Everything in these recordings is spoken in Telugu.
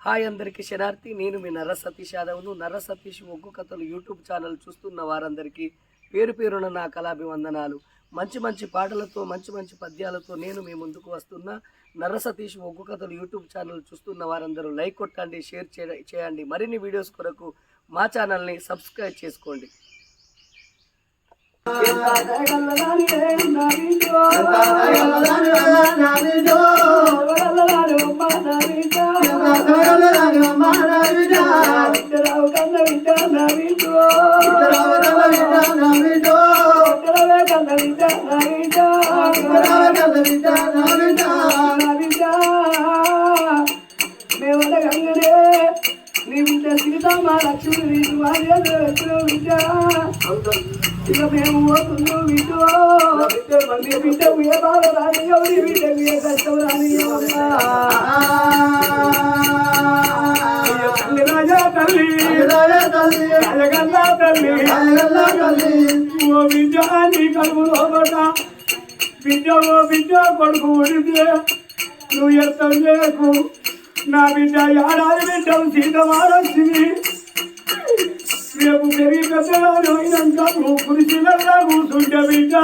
హాయ్ అందరికీ శనార్థి నేను మీ నర్ర సతీష్ యాదవ్ను. నర్ర సతీష్ ఒగ్గు కథలు యూట్యూబ్ ఛానల్ చూస్తున్న వారందరికీ పేరు పేరున నా కళాభివందనాలు. మంచి మంచి పాటలతో మంచి మంచి పద్యాలతో నేను మీ ముందుకు వస్తున్న. నర్ర సతీష్ ఒగ్గు కథలు యూట్యూబ్ ఛానల్ చూస్తున్న వారందరూ లైక్ కొట్టండి షేర్ చేయ- చేయండి. మరిన్ని వీడియోస్ కొరకు మా ఛానల్ని సబ్స్క్రైబ్ చేసుకోండి. సీతమ్మ లక్ష్మి వీటి వారి బిడ్డ ఇక మేము పోతున్నాం వీటో నీ బిడ్డకు ఏ బాధ రానియో నీ బిడ్డకు ఏ కష్టం రానియో అమ్మా అయ్యో తల్లి రాజా తల్లి తల్లి ఓ బిడ్డ నీ కడుపు లోపట బిడ్డ ఓ బిడ్డ కొడుకు ఉడితే నువ్వు ఎత్తం చేయకు నా బిడ్డ ఏడాది బిడ్డ సీతమాలక్ష్మి రేపు పెరిగి పెద్దవాడు అయినాక నువ్వు కురిసిలల్లా కూర్చుంటే బిడ్డ.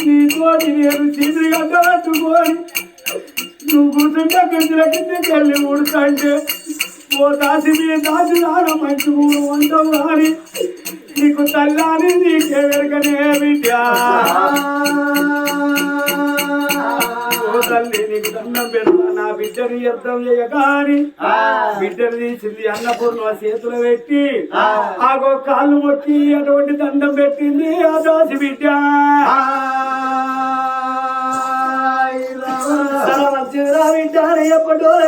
నీతోటి నేను చీపురి గడ్డ నువ్వు కూర్చుంటే పెద్దల కిందకి వెళ్ళి ఉడుతుంటే ఓ దాసి మీ దాసి రాడ మంచి మూడు వంటవు అని నీకు తల్లాని నీకే వెరకనే బిడ్డ. ఓ తల్లి నీకు దండం పెడతా నా బిడ్డని యుద్ధం చేయగాని బిడ్డను తీసింది అన్నపూర్ణ చేతులు పెట్టి ఆగో కాళ్ళు మొక్కి అటువంటి దండం పెట్టింది ఆ దాసి బిడ్డ.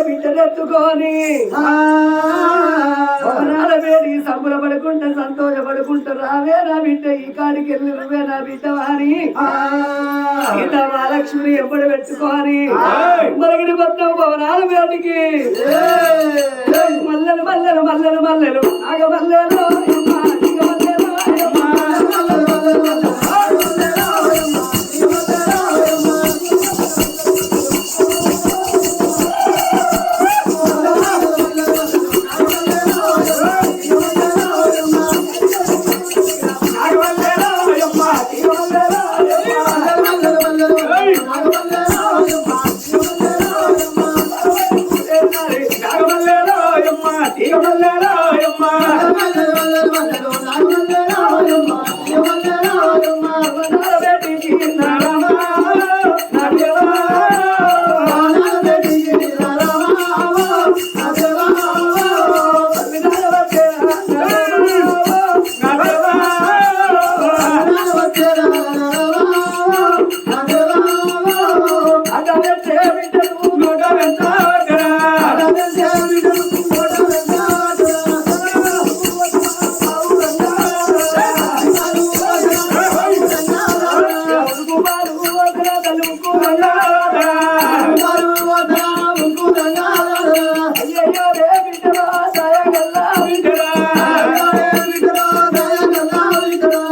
బిడ్డనెత్తుకొని వేడి సంబరపడుకుంటా సంతోషపడుకుంటా రావే నా బిడ్డ ఈ కాడికి వెళ్ళి నువ్వే నా బిడ్డ వారి సీతా మహాలక్ష్మిని ఎప్పుడు పెట్టుకొని మరగిడి పట్నం భవనాల వేడికి మల్లెలు మల్లెలు మల్లెలు మల్లెలు. నాగ మల్లెలు నీగ మల్లెలు.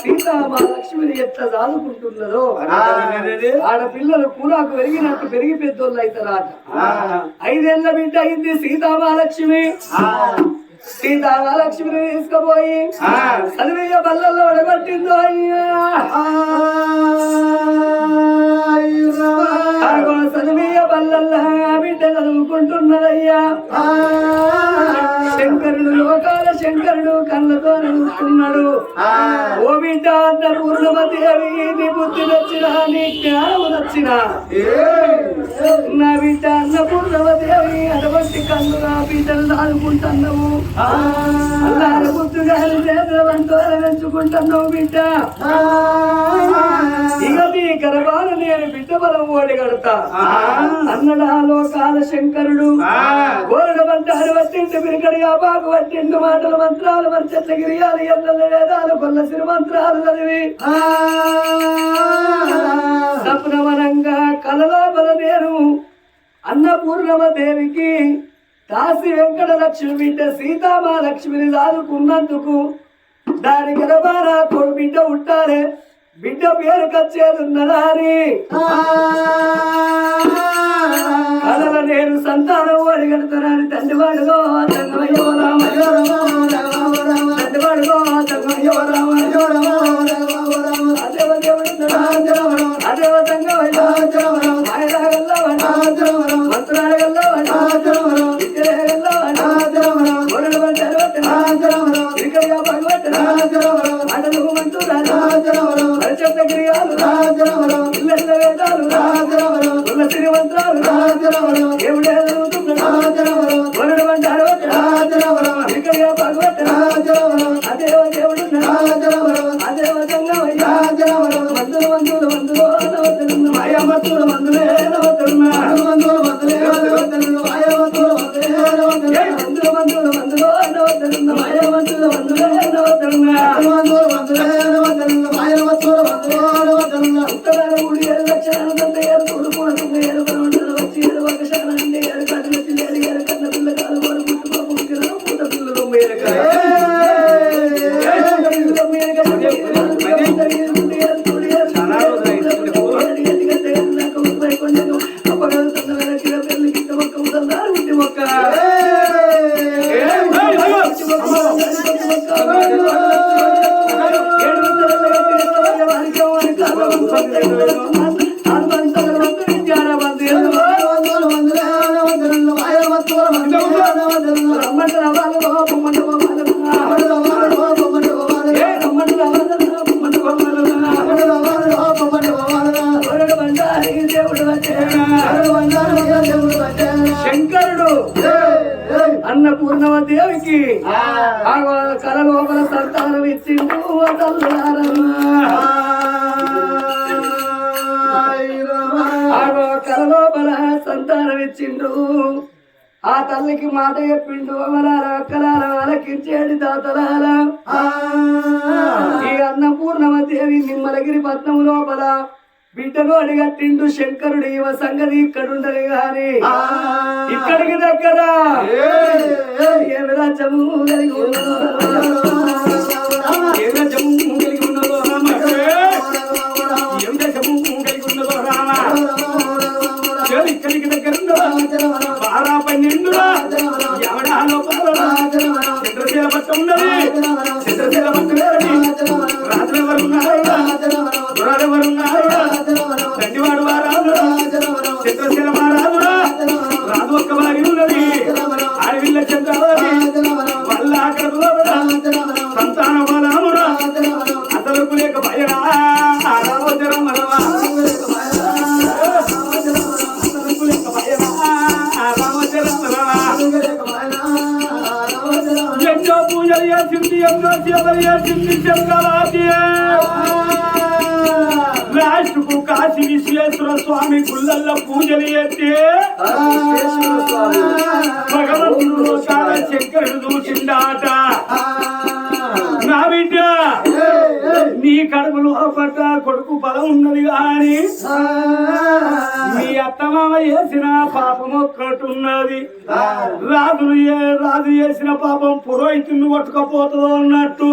సీతామహాలక్ష్మిని ఎట్లా చదువుకుంటున్నదో ఆడపిల్లలు కూలాకు పెరిగినట్టు పెరిగి పెద్దోళ్ళు అవుతారాట ఐదేళ్ళ బిడ్డ అయింది సీతామహాలక్ష్మి. సీతామహాలక్ష్మిని తీసుకుపోయి చదివయ్య బల్లల్లో ఆగో చదివయ్య బల్లల్లో బిడ్డ చదువుకుంటున్నదయ్యా. శంకరుడు లోకాల శంకరుడు కళ్ళతో నడుస్తున్నాడు ఓ బిడ్డ అన్న పూర్ణమదేవి నీ బుద్ధి నచ్చినా నీ జ్ఞానం నచ్చినా నా బిడ్డ అన్న పూర్ణమదేవి అటువంటి కళ్ళు నా బిడ్డలు దాడుకుంటున్నావు అల్లార గారి చేతులంతో పెంచుకుంటున్నావు బిడ్డ? ఇక నీ గర్భాలు నేను బిడ్డ బలం ఓడిగడతా అన్నడా లోకాల శంకరుడు కోరడ మంటారు వట్టింటి పిరికడి ఆపాకు వట్టిండు మాటలు మంత్రాలు మంచెట్ల గిరియాలు ఎన్నెల వేదాలు కొల్ల సిరి మంత్రాలు చదివి సప్నవనంగా కలలోపల నేను అన్నపూర్ణమ దేవికి కాశీ వెంకట లక్ష్మి బిడ్డ సీతామహాలక్ష్మిని దాదుకున్నందుకు దాని గర్భాన కొడు బిడ్డ ఉంటారే బిడ్డ పేరు కచ్చేదున్నదా అని కలల నేను సంతానం అడిగడతానని తండ్రి వాడుగో తంగమయ్యో రామయ్యో తండ్రి వాడుగో తంగమయ్యో రామయ్యో అదేవ దేవుడున్నడా శంకరుడు. అన్నపూర్ణమ దేవికి ఆ కళ లోపల సంతానం ఇచ్చిండు ఆగో కళ లోపల సంతానం ఇచ్చిండు. ఆ తల్లికి మాట చెప్పిండు అక్కలాల ఆలకించేది దాతలాల ఈ అన్నపూర్ణమ దేవి నిమ్మలగిరి పట్నం లోపల బిడ్డను అడిగట్టిండు శంకరుడు ఇవ సంగతి ఇక్కడుండదు గాని ఇక్కడికి దగ్గర ఏ విశ్వేశ్వర స్వామి గుళ్ళల్లో పూజలు చేస్తే భగవంతుడు లోకాల శంకరుడు చూసిండాట కడుపులో పట్ట కొడుకు బలం ఉన్నది కానీ మీ అత్తమామ చేసిన పాపం ఒక్కటున్నది. రాజులు ఏ- రాజు చేసిన పాపం పురోహితుని కొట్టుకపోతుందో అన్నట్టు.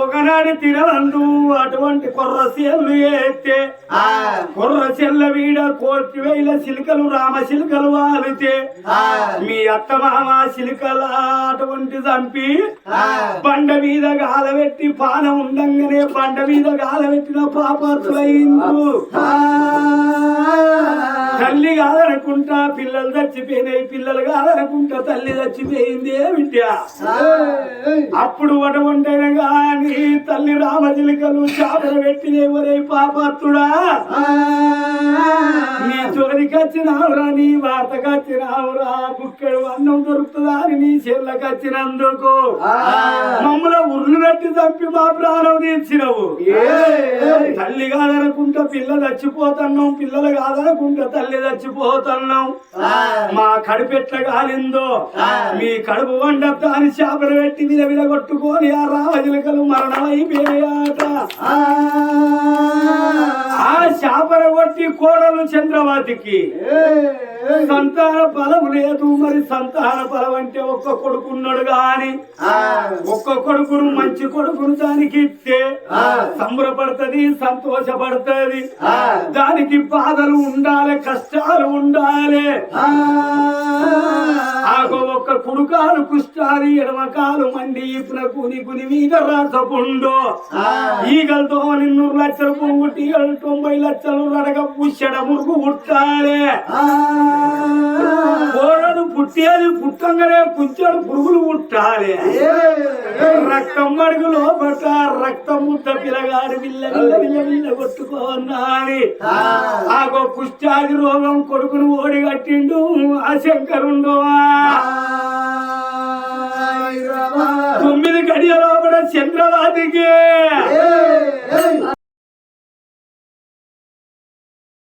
ఒకనాడు తినవండు అటువంటి కొర్ర సేలు ఎత్తే కొర్ర చెల్ల వీడ కోటి వేల చిలుకలు రామ చిలుకలు వాలితే మీ అత్త మామ చిలుకల అటువంటి చంపి బండ మీద గాలబెట్టి పానం ఉండంగానే పంట మీద గాలబెట్టిన పాపాత్రులైందు తల్లి కాదనుకుంటా పిల్లలు చచ్చిపోయినాయి పిల్లలు కాదనుకుంటా తల్లి చచ్చిపోయింది విద్య అప్పుడు వడవంటైన గాని తల్లి రామజిలికలు చేపలు పెట్టిన ఎవరే పాపాత్రుడా నీ చోరికి వచ్చినావురా నీ వార్తకు వచ్చినావురా. బుక్కెడు అన్నం దొరుకుతుందా అని నీ చెల్లకి వచ్చినందుకు. మమ్మల ఉర్లు పెట్టి చంపి మా ప్రాణం తీర్చినవు. తల్లి కాదనుకుంటా పిల్ల చచ్చిపోతున్నాం పిల్లలు కాదనుకుంటా తల్లి చచ్చిపోతున్నాం. మా కడుపు ఎట్లా కాలిందో మీ కడుపు వండద్దా అని చేపలు పెట్టి విల విల కొట్టుకొని ఆ రామజిలకలు మరణమైపోయాట ఆ. చేపల కొట్టి కోడలు చంద్రవతికి సంతాన ఫలం లేదు మరి సంతాన ఫలం అంటే ఒక్క కొడుకున్నాడు గాని ఒక్క కొడుకును మంచి కొడుకును దానికి ఇస్తే సంబరపడుతుంది సంతోషపడుతుంది. దానికి బాధలు ఉండాలి కష్టాలు ఉండాలి. ఆగో ఒక్క కుడుకాలు కుష్టాలి ఎడమకాలు మండి ఇప్పున కుని కుని మీద రాసపుండు ఈగలతో నిన్నూరు లక్షలు పొంగుటి తొంభై లక్షలు రడగ పుచ్చడ మురుగు పుట్టాలి కోడలు పుట్టేది పుట్టంగానే కుంచెడు పురుగులు పుట్టాలి. రక్తం మడుగు లోపట రక్తం ముద్ద పిల్లగాడు విల్ల విల్ల విల్ల విల్ల కొట్టుకోనాలి ఆగో కుష్టాది రోగం కొడుకును ఓడి కట్టిండు ఆ. శంకరుండు తొమ్మిది గడియ లోపల చంద్రవాదికి.